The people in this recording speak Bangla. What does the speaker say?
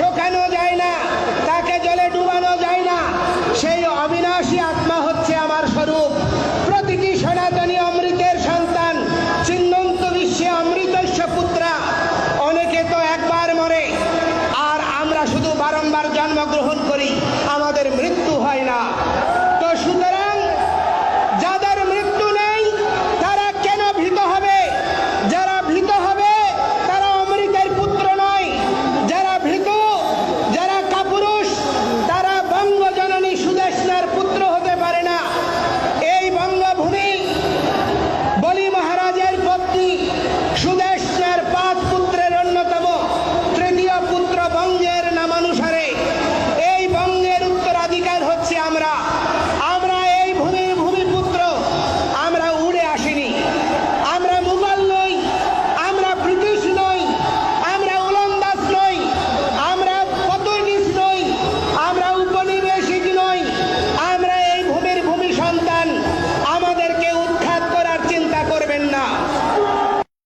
শোকানো যায় না, তাকে জলে ডুবানো যায় না। সেই অবিনাশী আত্মা হচ্ছে আমার স্বরূপ। প্রতিটি সনাতনী অমৃতের সন্তান, চিহ্নন্ত বিশ্বে অমৃতস্য পুত্রা। অনেকে তো একবার মরে, আর আমরা শুধু বারংবার জন্মগ্রহণ করি, আমাদের মৃত্যু হয় না।